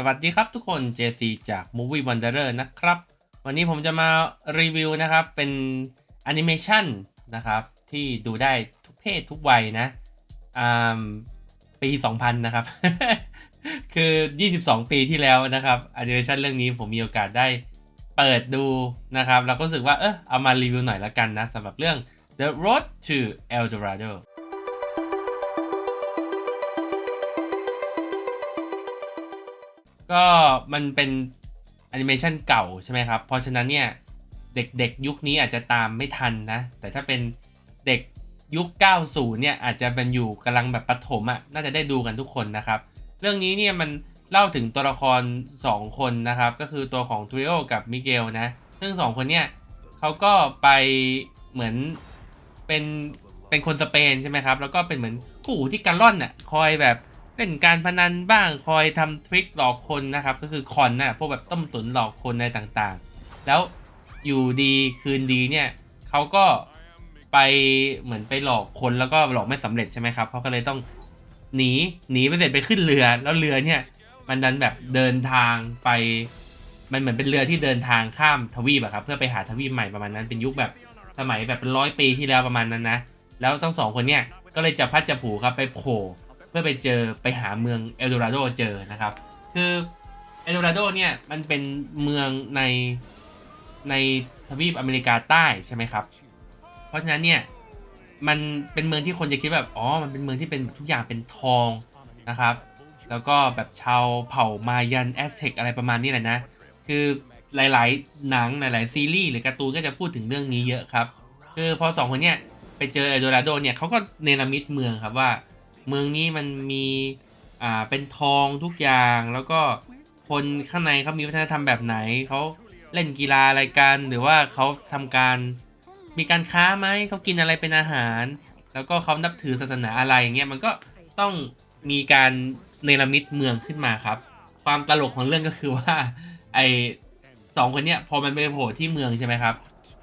สวัสดีครับทุกคน JC จาก Movie Wanderer นะครับ วันนี้ผมจะมารีวิวนะครับ เป็นแอนิเมชันนะครับ ที่ดูได้ทุกเพศทุกวัยนะอ่าปี 2000 นะครับ คือ 22 ปีที่แล้วนะครับแอนิเมชันเรื่องนี้ผมมีโอกาสได้เปิดดูนะครับ แล้วก็รู้สึกว่า เออเอามารีวิวหน่อยละกันนะสำหรับเรื่อง The Road to El Dorado ก็มันเป็นแอนิเมชันเก่าใช่ไหมครับ เพราะฉะนั้นเนี่ย เด็กๆ ยุคนี้อาจจะตามไม่ทันนะ แต่ถ้าเป็นเด็กยุค 90 เนี่ย อาจจะเป็นอยู่กำลังแบบปฐมอะ่ะ น่าจะได้ดูกันทุกคนนะครับ เรื่องนี้เนี่ยมันเล่าถึงตัวละคร 2 คนนะครับ ก็คือตัวของทริโอกับมิเกลนะ ซึ่ง 2 คนเนี่ยเขาก็ไปเหมือนเป็นเป็นคนสเปนใช่ไหมครับ แล้วก็เป็นเหมือนคู่ที่การล่อนน่ะ คอยแบบ เล่นการพนันบ้างคอยทำทริคหลอกคนนะครับ ก็คือคอนน่ะพวกแบบต้มตุ๋นหลอกคนอะไรต่างๆ แล้วอยู่ดีคืนดีเนี่ยเขาก็ไปเหมือนไปหลอกคนแล้วก็หลอกไม่สำเร็จใช่ไหมครับเขาก็เลยต้องหนีหนีไปเสร็จไปขึ้นเรือ แล้วเรือเนี่ยมันดันแบบเดินทางไปมันเหมือนเป็นเรือที่เดินทางข้ามทวีปอะครับเพื่อไปหาทวีปใหม่ประมาณนั้นเป็นยุคแบบสมัยแบบเป็นร้อยปีที่แล้วประมาณนั้นนะแล้วทั้งสองคนเนี่ยก็เลยจะพัดจะผูครับไปโผล่ เพื่อไปเจอไปหาเมืองเอลโดราโดเจอนะครับ คือเอลโดราโดเนี่ยมันเป็นเมืองในในทวีปอเมริกาใต้ใช่ไหมครับ เพราะฉะนั้นเนี่ยมันเป็นเมืองที่คนจะคิดแบบอ๋อมันเป็นเมืองที่เป็นทุกอย่างเป็นทองนะครับ แล้วก็แบบชาวเผ่ามายันแอสเท็กอะไรประมาณนี้แหละนะ คือหลายๆ หนังหลาย ๆ ซีรีส์หรือการ์ตูนก็จะพูดถึงเรื่องนี้เยอะครับ คือพอสองคนเนี่ยไปเจอเอลโดราโดเนี่ยเขาก็เนรมิตเมืองครับว่า เมืองนี้มันมีอ่าเป็นทองทุกอย่างแล้วก็คนข้างในเขามีวัฒนธรรมแบบไหนเขาเล่นกีฬาอะไรกันหรือว่าเขาทำการมีการค้าไหมเขากินอะไรเป็นอาหาร แล้วก็เขานับถือศาสนาอะไรอย่างเงี้ยมันก็ต้องมีการเนรมิตเมืองขึ้นมาครับ ความตลกของเรื่องก็คือว่าไอสองคนเนี้ยพอมันไปโผล่ที่เมืองใช่ไหมครับ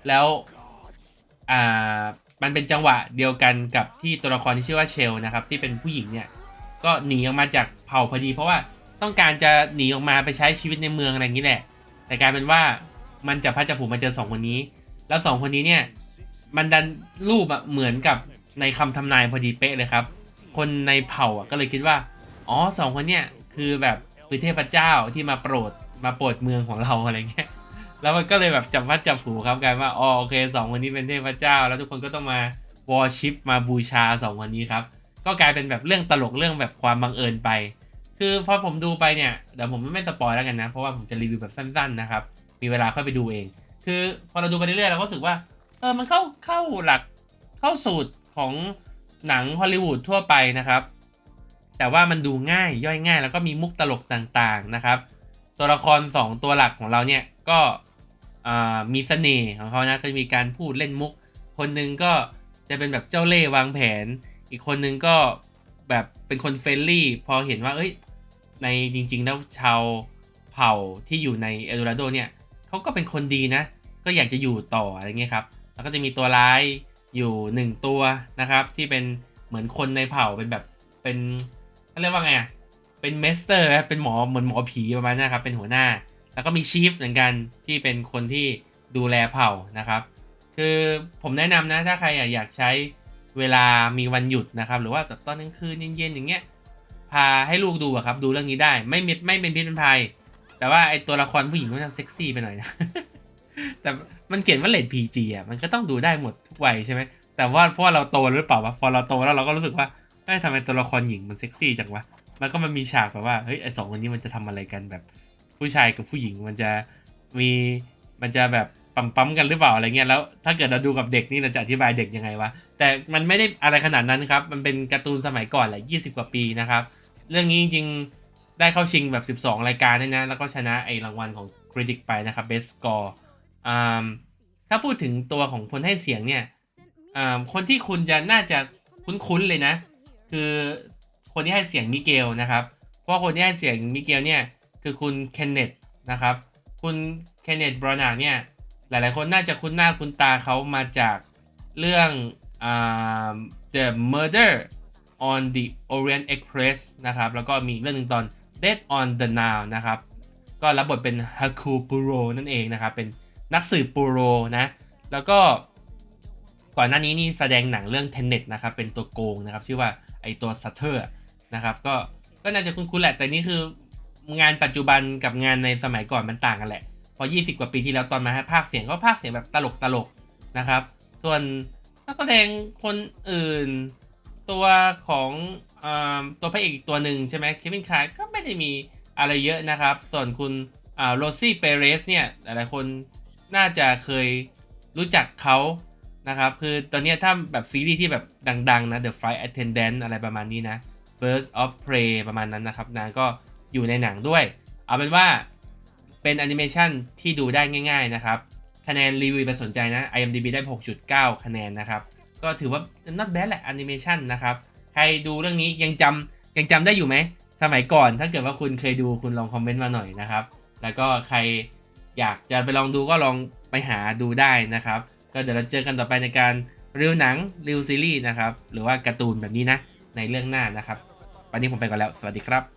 แล้วอ่า มันเป็นจังหวะเดียวกันกับที่ตัวละครที่ชื่อว่าเชลนะครับที่เป็นผู้หญิงเนี่ยก็หนีออกมาจากเผ่าพอดี เพราะว่าต้องการจะหนีออกมาไปใช้ชีวิตในเมืองอะไรอย่างนี้แหละ แต่กลายเป็นว่ามันจะพัดจะผูกมาเจอสองคนนี้ แล้วสองคนนี้เนี่ยมันดันรูปเหมือนกับในคำทำนายพอดีเป๊ะเลยครับ คนในเผ่าก็เลยคิดว่าอ๋อสองคนเนี่ยคือแบบคือเทพเจ้าที่มาโปรดมาโปรดเมืองของเราอะไรเงี้ย แล้วมันก็เลยแบบจับพัดจับผูครับกลายว่าอ๋อโอเคสองคนนี้เป็นเทพเจ้า แล้วทุกคนก็ต้องมาวอชิปมาบูชาสองคนนี้ครับ ก็กลายเป็นแบบเรื่องตลกเรื่องแบบความบังเอิญไป คือพอผมดูไปเนี่ยเดี๋ยวผมไม่สปอยแล้วกันนะ เพราะว่าผมจะรีวิวแบบสั้นๆนะครับ มีเวลาค่อยไปดูเอง คือพอเราดูไปเรื่อยๆเราก็รู้สึกว่าเออมันเข้าเข้าหลักเข้าสูตรของหนังฮอลลีวูดทั่วไปนะครับ แต่ว่ามันดูง่ายย่อยง่าย แล้วก็มีมุกตลกต่างๆนะครับ ตัวละคร 2 ตัวหลักของเราเนี่ยก็ มีเสน่ห์ของเขานะก็มีการพูดเล่นมุก คนหนึ่งก็จะเป็นแบบเจ้าเล่ห์วางแผน อีกคนนึงก็แบบเป็นคนเฟรนลี่พอเห็นว่าเอ้ยในจริง ๆ แล้วชาวเผ่าที่อยู่ในเอลโดราโดเนี่ยเขาก็เป็นคนดีนะ ก็อยากจะอยู่ต่ออะไรเงี้ยครับ แล้วก็จะมีตัวร้ายอยู่หนึ่งตัวนะครับ ที่เป็นเหมือนคนในเผ่าเป็นแบบเป็นเขาเรียกว่าไงอะเป็นเมสเตอร์เป็นหมอเหมือนหมอผีประมาณนี้ครับเป็นหัวหน้า แล้วก็มีชีฟเหมือนกันที่เป็นคนที่ดูแลเผ่านะครับ คือผมแนะนำนะถ้าใครอยากใช้เวลามีวันหยุดนะครับ หรือว่าตอนกลางคืนเย็นๆอย่างเงี้ยพาให้ลูกดูอะครับ ดูเรื่องนี้ได้ไม่ไม่ไม่เป็นพิษเป็นภัย แต่ว่าไอตัวละครผู้หญิงก็จะเซ็กซี่ไปหน่อยนะแต่มันเขียนว่าเลดพีจีอะมันก็ต้องดูได้หมดทุกวัยใช่ไหมแต่ว่าเพราะเราโตหรือเปล่าวะพอเราโตแล้วเราก็รู้สึกว่าเอ้ยทำไมตัวละครหญิงมันเซ็กซี่จังวะแล้วก็มันมีฉากแบบว่าเฮ้ยไอสองคนนี้มันจะทำอะไรกันแบบ ผู้ชายกับผู้หญิงมันจะมีมันจะแบบปั๊มปั๊มกันหรือเปล่าอะไรเงี้ยแล้วถ้าเกิดเราดูกับเด็กนี่เราจะอธิบายเด็กยังไงวะแต่มันไม่ได้อะไรขนาดนั้นครับ มันเป็นการ์ตูนสมัยก่อนแหละ20กว่าปีนะครับ เรื่องนี้จริงๆได้เข้าชิงแบบ 12 รายการด้วยนะ แล้วก็ชนะไอ้รางวัลของคริติกไปนะครับ Best Score ถ้าพูดถึงตัวของคนให้เสียงเนี่ยคนที่คุณจะน่าจะคุ้นๆเลยนะ คือคนที่ให้เสียงมิเกลนะครับ เพราะคนที่ให้เสียงมิเกลเนี่ย คือคุณเคนเนตนะครับ คุณเคนเนตบรอนาเนี่ย หลายๆคนน่าจะคุ้นหน้าคุ้นตาเขามาจากเรื่อง The Murder on the Orient Express นะครับ แล้วก็มีเรื่องหนึ่งตอน Dead on the Nile นะครับ ก็รับบทเป็นฮาคูปูโรนั่นเองนะครับ เป็นนักสืบปูโรนะ แล้วก็ก่อนหน้านี้นี่แสดงหนังเรื่อง Tenet นะครับ เป็นตัวโกงนะครับ ชื่อว่าไอตัว Sutter นะครับ ก็ก็น่าจะคุ้นๆแหละ แต่นี่คือ งานปัจจุบันกับงานในสมัยก่อนมันต่างกันแหละ พอ 20 กว่าปีที่แล้วตอนมาภาคเสียงก็ภาคเสียงแบบตลกตลกๆนะครับ ส่วนนักแสดงคนอื่น ตัวของอาตัวพระเอกอีกตัวหนึ่งใช่ไหมเควินคายก็ไม่ได้มีอะไรเยอะนะครับ ส่วนคุณโรซี่เปเรสเนี่ยหลายๆคนน่าจะเคยรู้จักเขานะครับ คือตอนนี้ถ้าแบบซีรีส์ที่แบบดัง ๆ นะ The Flight Attendant อะไรประมาณนี้นะ Birds of Prey ประมาณนั้นนะครับนางก็ อยู่ในหนังด้วย เอาเป็นว่าเป็นแอนิเมชันที่ดูได้ง่าย ๆนะครับ คะแนนรีวิวเป็นสนใจนะ IMDb ได้ 6.9 คะแนนนะครับ ก็ถือว่า not bad แหละแอนิเมชันนะครับ ใครดูเรื่องนี้ยังจำยังจำได้อยู่ไหม สมัยก่อนถ้าเกิดว่าคุณเคยดูคุณลองคอมเมนต์มาหน่อยนะครับ แล้วก็ใครอยากจะไปลองดูก็ลองไปหาดูได้นะครับ ก็เดี๋ยวเราเจอกันต่อไปในการรีวิวหนังรีวิวซีรีส์นะครับ หรือว่าการ์ตูนแบบนี้นะ ในเรื่องหน้านะครับ วันนี้ผมไปก่อนแล้ว สวัสดีครับ